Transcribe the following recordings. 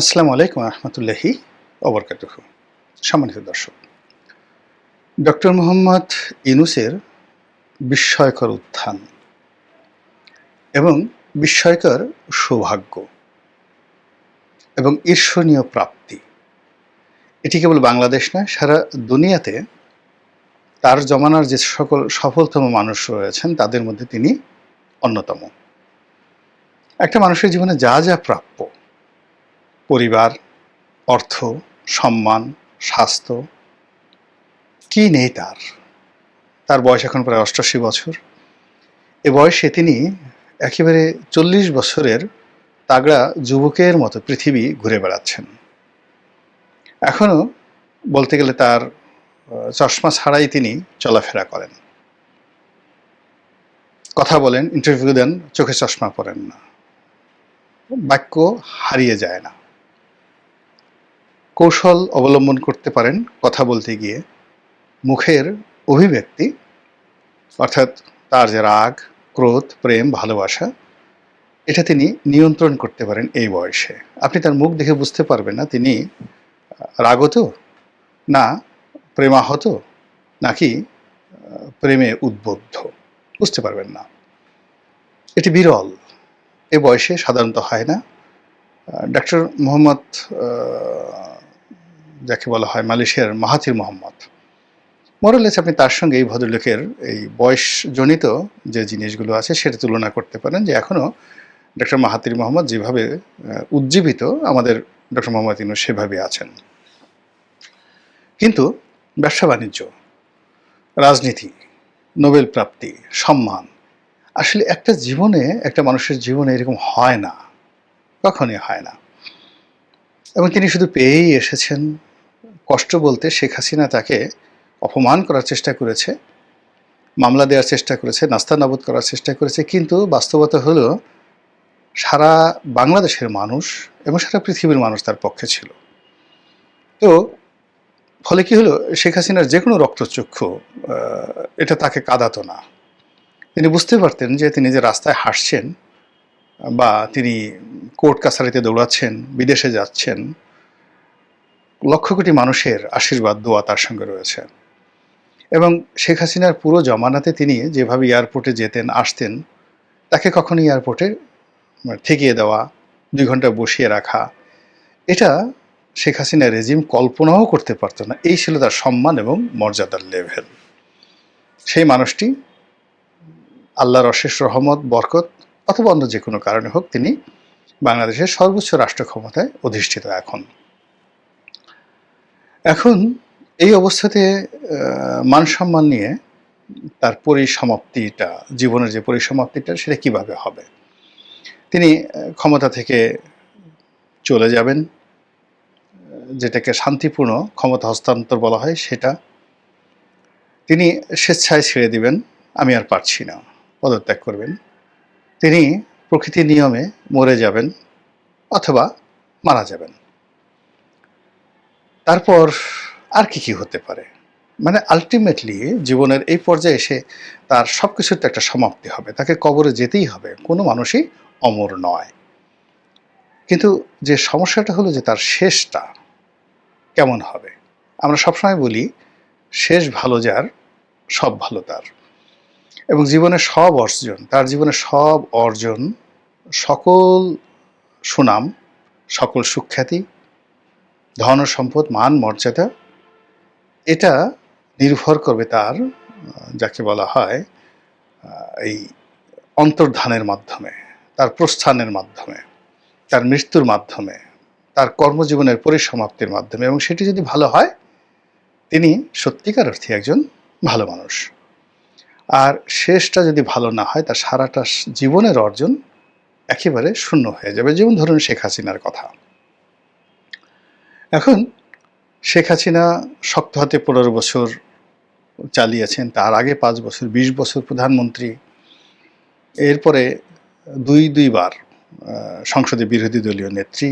আসসালামু আলাইকুম রহমতুল্লাহি অবরকাতুহ সম্মানিত দর্শক, ডক্টর মোহাম্মদ ইনুসের বিস্ময়কর উত্থান এবং বিস্ময়কর সৌভাগ্য এবং ঈর্ষণীয় প্রাপ্তি, এটি কেবল বাংলাদেশ নয়, সারা দুনিয়াতে তার জমানার যে সকল সফলতম মানুষ রয়েছেন, তাদের মধ্যে তিনি অন্যতম। একটা মানুষের জীবনে যা যা প্রাপ্য পরিবার, অর্থ, সম্মান, স্বাস্থ্য, কি নেই তার? তার বয়স এখন প্রায় অষ্টাশি বছর। এ বয়সে তিনি একেবারে চল্লিশ বছরের তাগড়া যুবকের মতো পৃথিবী ঘুরে বেড়াচ্ছেন। এখনও বলতে গেলে তার চশমা ছাড়াই তিনি চলাফেরা করেন। কথা বলেন ইন্টারভিউ দেন, চোখে চশমা পরেন না। বাক্য হারিয়ে যায় না। কৌশল অবলম্বন করতে পারেন কথা বলতে গিয়ে। মুখের অভিব্যক্তি, অর্থাৎ তার যে রাগ, ক্রোধ, প্রেম, ভালোবাসা, এটা তিনি নিয়ন্ত্রণ করতে পারেন এই বয়সে। আপনি তার মুখ দেখে বুঝতে পারবেন না তিনি রাগত না প্রেমাহত, নাকি প্রেমে উদ্বুদ্ধ। বুঝতে পারবেন না। এটি বিরল। এ বয়সে সাধারণত হয় না। ডাক্তার মোহাম্মদ যাকে বলা হয় মালয়েশিয়ার মাহাথির মোহাম্মদ। মরলেস আপনি তার সঙ্গে এই ভদ্রলোকের এই বয়সজনিত যে জিনিসগুলো আছে সেটা তুলনা করতে পারেন যে এখনও ডক্টর মাহাতির মোহাম্মদ যেভাবে উজ্জীবিত আমাদের ডক্টর মোহাম্মদ ইনু সেভাবে আছেন। কিন্তু ব্যবসা বাণিজ্য, রাজনীতি, নোবেল প্রাপ্তি, সম্মান, আসলে একটা জীবনে, একটা মানুষের জীবনে এরকম হয় না, কখনই হয় না। এবং তিনি শুধু পেয়েই এসেছেন কষ্ট বলতে শেখ হাসিনা তাকে অপমান করার চেষ্টা করেছে, মামলা দেওয়ার চেষ্টা করেছে, নাস্তা নাবুদ করার চেষ্টা করেছে, কিন্তু বাস্তবতা হলো সারা বাংলাদেশের মানুষ এবং সারা পৃথিবীর মানুষ তার পক্ষে ছিল। তো ফলে কি হলো? শেখ হাসিনার যে কোনো রক্তচক্ষু এটা তাকে কাঁদাতো না। তিনি বুঝতে পারতেন যে তিনি যে রাস্তায় হাসছেন বা তিনি কোর্ট কাছারিতে দৌড়াচ্ছেন, বিদেশে যাচ্ছেন লক্ষ কোটি মানুষের আশীর্বাদ, দোয়া তার সঙ্গে রয়েছে। এবং শেখ হাসিনার পুরো জমানাতে তিনি যেভাবে এয়ারপোর্টে যেতেন, আসতেন, তাকে কখনো এয়ারপোর্টে ঠেকিয়ে দেওয়া, দুই ঘণ্টা বসিয়ে রাখা, এটা শেখ হাসিনা রেজিম কল্পনাও করতে পারতো না। এই ছিল তার সম্মান এবং মর্যাদার লেভেল। সেই মানুষটি আল্লাহর অশেষ রহমত, বরকত অথবা অন্য যে কোনো কারণে হোক তিনি বাংলাদেশের সর্বোচ্চ রাষ্ট্র ক্ষমতায় অধিষ্ঠিত এখন। এখন এই অবস্থাতে মান সম্মান নিয়ে তার পরিসমাপ্তিটা, জীবনের যে পরিসমাপ্তিটা, সেটা কীভাবে হবে? তিনি ক্ষমতা থেকে চলে যাবেন, যেটাকে শান্তিপূর্ণ ক্ষমতা হস্তান্তর বলা হয়, সেটা তিনি স্বেচ্ছায় ছেড়ে দিবেন, আমি আর পারছি না, পদত্যাগ করবেন। তিনি প্রকৃতি নিয়মে মরে যাবেন, অথবা মারা যাবেন। তারপর আর কি কি হতে পারে? মানে আলটিমেটলি জীবনের এই পর্যায়ে এসে তার সব কিছুর তো একটা সমাপ্তি হবে। তাকে কবরে যেতেই হবে। কোনো মানুষই অমর নয়। কিন্তু যে সমস্যাটা হলো যে তার শেষটা কেমন হবে? আমরা সবসময় বলি, শেষ ভালো যার সব ভালো তার। এবং জীবনের সব অর্জন, তার জীবনের সব অর্জন, সকল সুনাম, সকল সুখ্যাতি ধন সম্পদ, মান, মর্যাদা, এটা নির্ভর করবে তার, যাকে বলা হয় এই অন্তর্ধানের মাধ্যমে, তার প্রস্থানের মাধ্যমে, তার মৃত্যুর মাধ্যমে, তার কর্মজীবনের পরিসমাপ্তির মাধ্যমে, এবং সেটি যদি ভালো হয়, তিনি সত্যিকার অর্থে একজন ভালো মানুষ। আর শেষটা যদি ভালো না হয়, তার সারাটা জীবনের অর্জন একেবারে শূন্য হয়ে যাবে। যেমন ধরুন শেখ হাসিনার কথা। এখন শেখ হাসিনা শক্ত হাতে পনেরো বছর চালিয়েছেন, তার আগে পাঁচ বছর, বিশ বছর প্রধানমন্ত্রী। এরপরে দুই, দুইবার সংসদে বিরোধী দলীয় নেত্রী।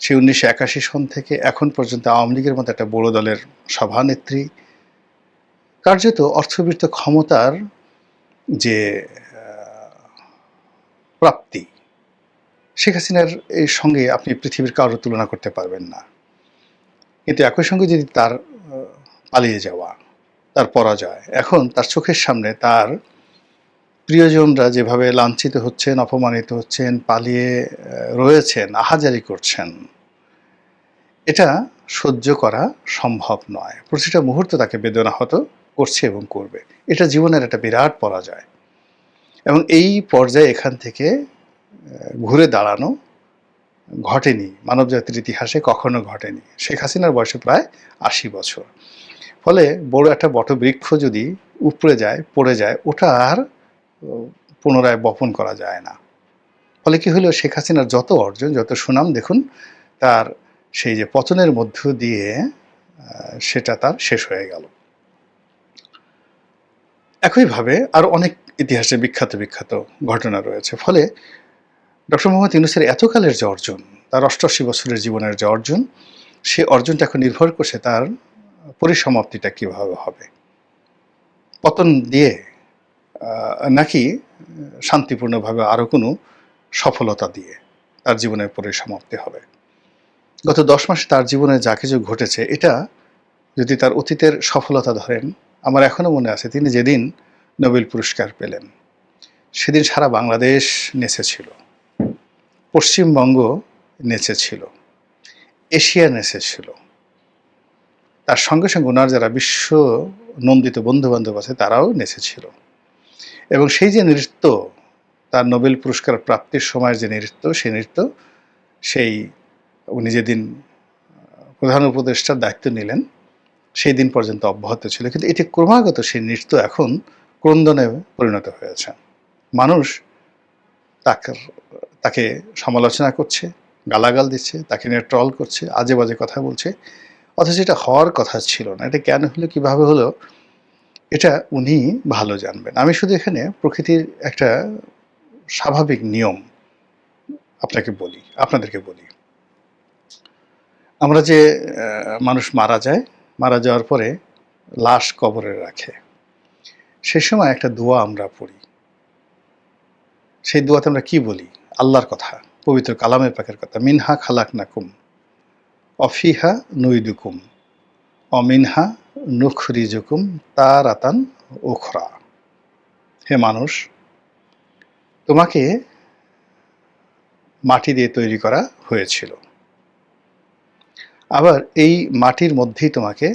সে উনিশশো একাশি সন থেকে এখন পর্যন্ত আওয়ামী লীগের মতো একটা বড় দলের সভানেত্রী। কার্যত অর্থবৃত্ত ক্ষমতার যে প্রাপ্তি, শেখ হাসিনার এর সঙ্গে আপনি পৃথিবীর কারোর তুলনা করতে পারবেন না। কিন্তু একই সঙ্গে যদি তার পালিয়ে যাওয়া, তার পরাজয়, এখন তার চোখের সামনে তার প্রিয়জনরা যেভাবে লাঞ্ছিত হচ্ছেন, অপমানিত হচ্ছেন, পালিয়ে রয়েছেন, আহাজারি করছেন, এটা সহ্য করা সম্ভব নয়। প্রতিটা মুহূর্তে তাকে বেদনাহত করছে এবং করবে। এটা জীবনের একটা বিরাট পরাজয়। এবং এই পর্যায়ে এখান থেকে ঘুরে দাঁড়ানো ঘটেনি, মানবজাতির ইতিহাসে কখনো ঘটেনি। শেখ হাসিনার বয়সে প্রায় আশি বছর। ফলে বড় একটা বটবৃক্ষ যদি উপড়ে যায়, পড়ে যায়, ওটা আর পুনরায় বপন করা যায় না। ফলে কি হলো? শেখ হাসিনার যত অর্জন, যত সুনাম, দেখুন, তার সেই যে পতনের মধ্য দিয়ে সেটা তার শেষ হয়ে গেল। একইভাবে আর অনেক ইতিহাসে বিখ্যাত বিখ্যাত ঘটনা রয়েছে। ফলে ডক্টর মোহাম্মদ ইউনুসের এতকালের যে অর্জন, তার অষ্টআশি বছরের জীবনের যে অর্জন, সে অর্জনটা এখন নির্ভর করছে তার পরিসমাপ্তিটা কীভাবে হবে। পতন দিয়ে নাকি শান্তিপূর্ণভাবে আরও কোনো সফলতা দিয়ে তার জীবনের পরিসমাপ্তি হবে। গত দশ মাসে তার জীবনে যা কিছু ঘটেছে, এটা যদি তার অতীতের সফলতা ধরেন, আমার এখনও মনে আছে, তিনি যেদিন নোবেল পুরস্কার পেলেন, সেদিন সারা বাংলাদেশ নেচেছিল। পশ্চিমবঙ্গ নেচেছিল, এশিয়া নেচেছিল। তার সঙ্গে সঙ্গে ওনার যারা বিশ্ব নন্দিত বন্ধু বান্ধব আছে, তারাও নেচেছিল। এবং সেই যে নৃত্য, তার নোবেল পুরস্কার প্রাপ্তির সময়ের যে নৃত্য, সেই নৃত্য, সেই উনি যেদিন প্রধান উপদেষ্টার দায়িত্ব নিলেন, সেই দিন পর্যন্ত অব্যাহত ছিল। কিন্তু এটি ক্রমাগত সেই নৃত্য এখন ক্রন্দনে পরিণত হয়েছে। মানুষ তাকে তাকে সমালোচনা করছে, গালাগাল দিচ্ছে, তাকে নিয়ে ট্রল করছে আজে বাজে কথা বলছে। অথচ এটা হওয়ার কথা ছিল না। এটা কেন হলো, কীভাবে হলো, এটা উনি ভালো জানবেন। আমি শুধু এখানে প্রকৃতির একটা স্বাভাবিক নিয়ম আপনাকে বলি, আপনাদেরকে বলি। আমরা যে মানুষ মারা যায়, মারা যাওয়ার পরে লাশ কবরে রাখে, সে সময় একটা দোয়া আমরা পড়ি। সেই দোয়াতে আমরা কি বলি? আল্লাহর কথা, পবিত্র কালামের পাকের কথা, মিনহা খালাক নাকুম অফিহা নুইদুকুম, অমিনহা নুখরিজুকুম তারাতান ওখরা হে মানুষ, তোমাকে মাটি দিয়ে তৈরি করা হয়েছিল। আবার এই মাটির মধ্যেই তোমাকে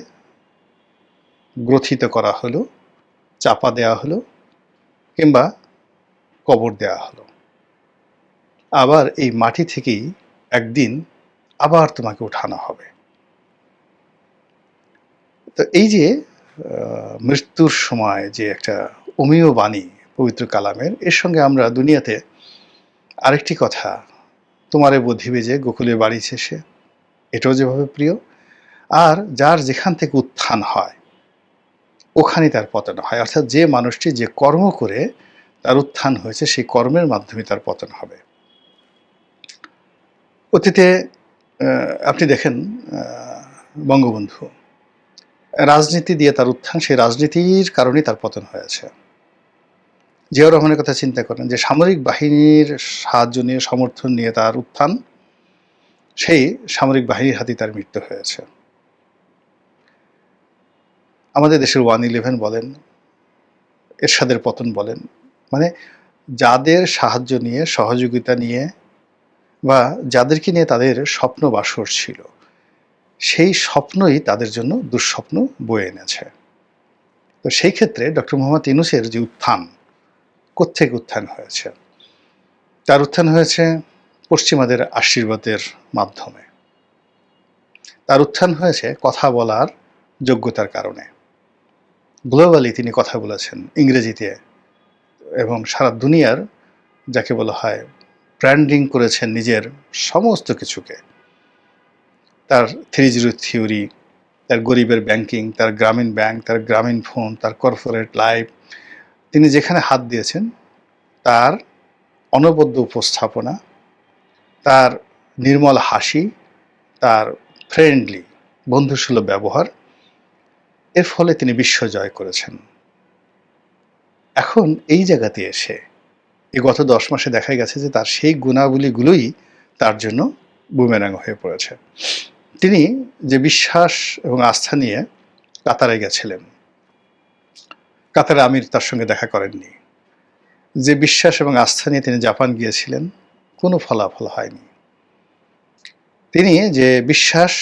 গ্রথিত করা হলো, চাপা দেওয়া হলো, কিংবা কবর দেওয়া হলো। আবার এই মাটি থেকেই একদিন আবার তোমাকে উঠানো হবে। তো এই যে মৃত্যুর সময় যে একটা অমীয় বাণী পবিত্র কালামের, এর সঙ্গে আমরা দুনিয়াতে আরেকটি কথা তোমারে বুদ্ধিবে যে গোকুলে বাড়ি শেষে, এটাও যেভাবে প্রিয়, আর যার যেখান থেকে উত্থান হয় ওখানে তার পতন হয়। অর্থাৎ যে মানুষটি যে কর্ম করে তার উত্থান হয়েছে, সেই কর্মের মাধ্যমে তার পতন হবে। অতীতে আপনি দেখেন বঙ্গবন্ধু। রাজনীতি দিয়ে তার উত্থান, সেই রাজনীতির কারণেই তার পতন হয়েছে। জিয়াউর রহমানের কথা চিন্তা করেন যে, সামরিক বাহিনীর সাহায্য নিয়ে, সমর্থন নিয়ে তার উত্থান, সেই সামরিক বাহিনীর হাতে তার মৃত্যু হয়েছে। আমাদের দেশের ওয়ান ইলেভেন বলেন, এরশাদের পতন বলেন মানে যাদের সাহায্য নিয়ে, সহযোগিতা নিয়ে বা যাদেরকে নিয়ে তাদের স্বপ্ন বাসর ছিল, সেই স্বপ্নই তাদের জন্য দুঃস্বপ্ন বয়ে এনেছে। তো সেই ক্ষেত্রে ডক্টর মোহাম্মদ ইনুসের যে উত্থান, কোত্থেকে উত্থান হয়েছে? তার উত্থান হয়েছে পশ্চিমাদের আশীর্বাদের মাধ্যমে। তার উত্থান হয়েছে কথা বলার যোগ্যতার কারণে। গ্লোবালি তিনি কথা বলেছেন, ইংরেজিতে, এবং সারা দুনিয়ার, যাকে বলা হয় ব্র্যান্ডিং করেছেন নিজের সমস্ত কিছুকে। তার থ্রি জিরো থিওরি তার গরিবের ব্যাংকিং তার গ্রামীণ ব্যাংক তার গ্রামীণ ফোন তার কর্পোরেট লাইফ তিনি যেখানে হাত দিয়েছেন, তার অনবদ্য উপস্থাপনা, তার নির্মল হাসি, তার ফ্রেন্ডলি বন্ধুসুলভ ব্যবহার, এর ফলে তিনি বিশ্ব জয় করেছেন। এখন এই জায়গাতে এসে এই গত দশ মাসে দেখা গেছে যে তার সেই গুণাবলীগুলোই তার জন্য বুমেরাং হয়ে পড়েছে। তিনি যে বিশ্বাস এবং আস্থা নিয়ে কাতারে গেছিলেন, কাতারে আমির তার সঙ্গে দেখা করেননি। যে বিশ্বাস এবং আস্থা নিয়ে তিনি জাপান গিয়েছিলেন, কোনো ফলাফল হয়নি। তিনি যে বিশ্বাস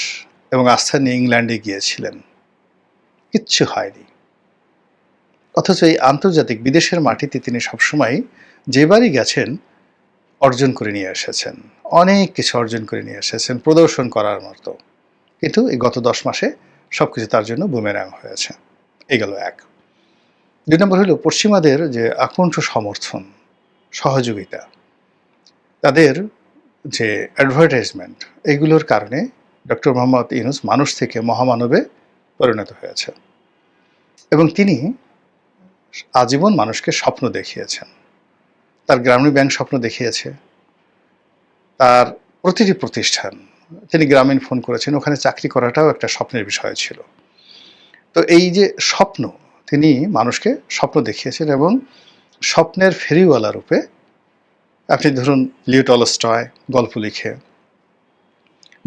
এবং আস্থা নিয়ে ইংল্যান্ডে গিয়েছিলেন, কিচ্ছু হয়নি। অথচ এই আন্তর্জাতিক বিদেশের মাটিতে তিনি সবসময় যেবারই গেছেন অর্জন করে নিয়ে এসেছেন। অনেক কিছু অর্জন করে নিয়ে এসেছেন, প্রদর্শন করার মতো। কিন্তু এই গত দশ মাসে সব কিছু তার জন্য বুমেরাং হয়েছে। এই গেল এক। দুই নম্বর হলো পশ্চিমাদের যে আকণ্ঠ সমর্থন, সহযোগিতা, তাদের যে অ্যাডভার্টাইজমেন্ট এইগুলোর কারণে ডক্টর মোহাম্মদ ইউনুস মানুষ থেকে মহামানবে পরিণত হয়েছে। এবং তিনি আজীবন মানুষকে স্বপ্ন দেখিয়েছেন। তার গ্রামীণ ব্যাংক স্বপ্ন দেখিয়েছে। তার প্রতিটি প্রতিষ্ঠান, তিনি গ্রামীণ ফোন করেছেন, ওখানে চাকরি করাটাও একটা স্বপ্নের বিষয় ছিল। তো এই যে স্বপ্ন, তিনি মানুষকে স্বপ্ন দেখিয়েছেন এবং স্বপ্নের ফেরিওয়ালা রূপে আপনি ধরুন লিও টলস্টয় গল্প লিখে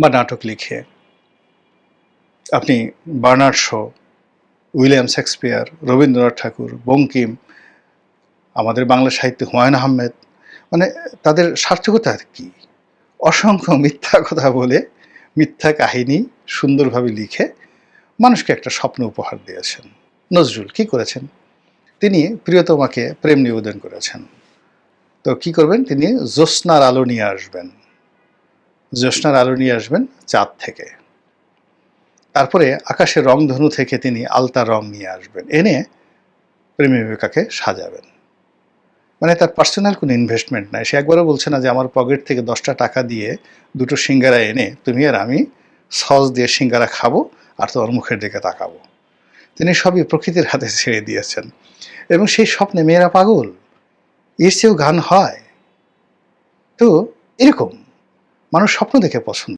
বা নাটক লিখে, আপনি Bernard Shaw William Shakespeare, Rabindranath Tagore, Bankim, আমাদের বাংলা সাহিত্যে হুমায়ুন আহমেদ মানে তাদের সার্থকতা কি? অসংখ্য মিথ্যা কথা বলে মিথ্যা কাহিনী সুন্দরভাবে লিখে মানুষকে একটা স্বপ্ন উপহার দিয়েছেন। নজরুল, কি করেছেন? তিনি প্রিয়তমাকে প্রেম নিবেদন করেছেন। তো কি করবেন তিনি? জ্যোৎস্নার আলো নিয়ে আসবেন। জ্যোৎস্নার আলো নিয়ে আসবেন চাঁদ থেকে। তারপরে আকাশের রংধনু থেকে তিনি আলতা রং নিয়ে আসবেন। এনে প্রেমী প্রেমিকাকে সাজাবেন। মানে তার পার্সোনাল কোনো ইনভেস্টমেন্ট নাই। সে একবারও বলছে না যে আমার পকেট থেকে দশটা টাকা দিয়ে দুটো সিঙ্গারা এনে তুমি আর আমি সস দিয়ে সিঙ্গারা খাব আর তোমার মুখের দিকে তাকাবো। তিনি সবই প্রকৃতির হাতে ছেড়ে দিয়েছেন। এবং সেই স্বপ্নে মেয়েরা পাগল। এর চেয়েও গান হয়। তো এরকম। মানুষ স্বপ্ন দেখে পছন্দ